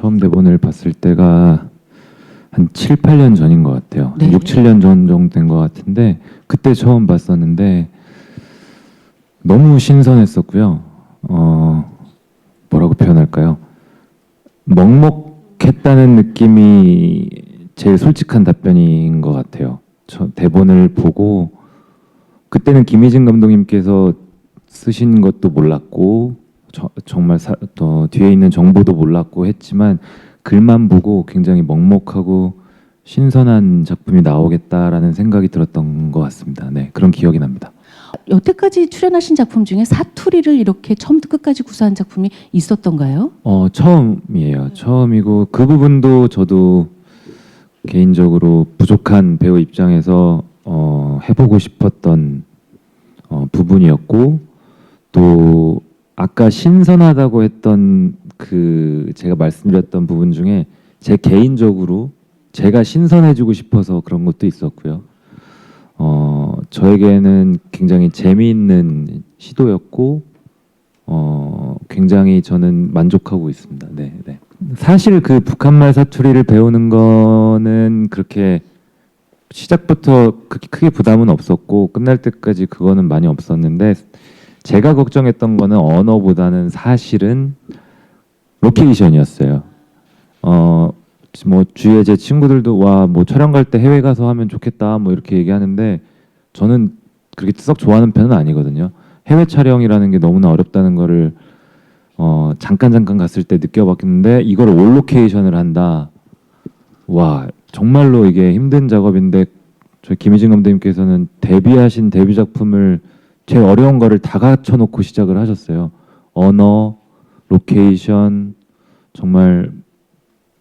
처음 대본을 봤을 때가 한 7, 8년 전인 것 같아요. 네. 6, 7년 전 정도 된 것 같은데 그때 처음 봤었는데 너무 신선했었고요. 어, 뭐라고 표현할까요? 먹먹했다는 느낌이 제일 솔직한 답변인 것 같아요. 저 대본을 보고 그때는 김희진 감독님께서 쓰신 것도 몰랐고 저- 정말 사, 또 뒤에 있는 정보도 몰랐고 했지만 글만 보고 굉장히 먹먹하고 신선한 작품이 나오겠다라는 생각이 들었던 것 같습니다. 네, 그런 기억이 납니다. 여태까지 출연하신 작품 중에 사투리를 이렇게 처음부터 끝까지 구사한 작품이 있었던가요? 어, 처음이에요. 처음이고 그 부분도 저도 개인적으로 부족한 배우 입장에서 어, 해보고 싶었던 어, 부분이었고 또 아까 신선하다고 했던 그 제가 말씀드렸던 부분 중에 제 개인적으로 제가 신선해지고 싶어서 그런 것도 있었고요. 어, 저에게는 굉장히 재미있는 시도였고 어, 굉장히 저는 만족하고 있습니다. 네, 네. 사실 그 북한말 사투리를 배우는 거는 그렇게 시작부터 그렇게 크게 부담은 없었고 끝날 때까지 그거는 많이 없었는데 제가 걱정했던 거는 언어보다는 사실은 로케이션이었어요. 어, 뭐 주위에 제 친구들도 와 뭐 촬영 갈 때 해외 가서 하면 좋겠다 뭐 이렇게 얘기하는데 저는 그렇게 썩 좋아하는 편은 아니거든요. 해외 촬영이라는 게 너무나 어렵다는 거를 어, 잠깐 잠깐 갔을 때 느껴봤는데 이걸 올 로케이션을 한다. 와 정말로 이게 힘든 작업인데 저희 김희진 감독님께서는 데뷔하신 데뷔 작품을 제일 어려운 거를 다 갖춰놓고 시작을 하셨어요. 언어, 로케이션 정말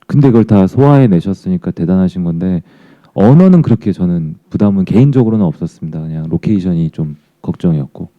근데 그걸 다 소화해 내셨으니까 대단하신 건데 언어는 그렇게 저는 부담은 개인적으로는 없었습니다. 그냥 로케이션이 좀 걱정이었고.